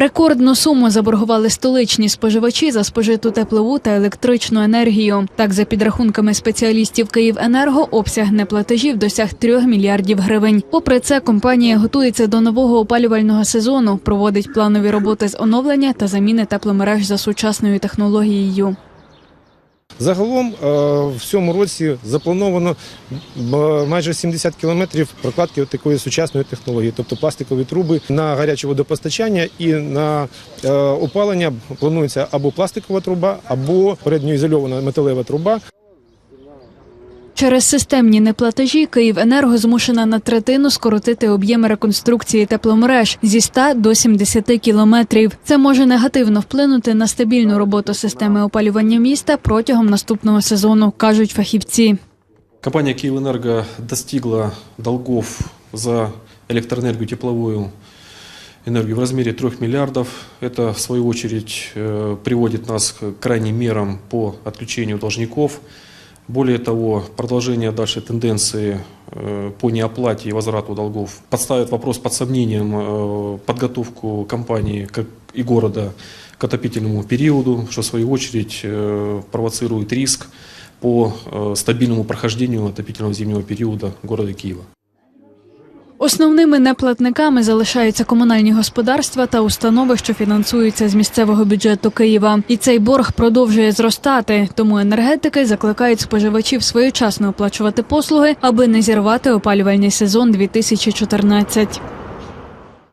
Рекордну суму заборгували столичні споживачі за спожиту теплову та електричну енергію. Так, за підрахунками спеціалістів Київенерго, обсяг неплатежів досяг 3 мільярдів гривень. Попри це, компанія готується до нового опалювального сезону, проводить планові роботи з оновлення та заміни тепломереж за сучасною технологією. Загалом е, в цьому році заплановано майже 70 кілометрів прокладки такої сучасної технології, тобто пластикові труби на гаряче водопостачання і на е, опалення планується або пластикова труба, або передньоізольована металева труба. Через системні неплатежі Київенерго змушена на третину скоротити об'єми реконструкції тепломереж зі 100 до 70 кілометрів. Це може негативно вплинути на стабільну роботу системи опалювання міста протягом наступного сезону, кажуть фахівці. Компания «Киевэнерго» достигла долгов за электроэнергию, тепловую энергию в размере 3 миллиардов. Это, в свою очередь, э, приводит нас к крайним мерам по отключению должников. Более того, продолжение дальше тенденции э, по неоплате и возврату долгов подставит вопрос под сомнением э, подготовку компании и города к отопительному периоду, что в свою очередь э, провоцирует риск по стабильному прохождению отопительного зимнего периода города Киева. Основними неплатниками залишаються комунальні господарства та установи, що фінансуються з місцевого бюджету Києва. І цей борг продовжує зростати. Тому енергетики закликають споживачів своєчасно оплачувати послуги, аби не зірвати опалювальний сезон 2014.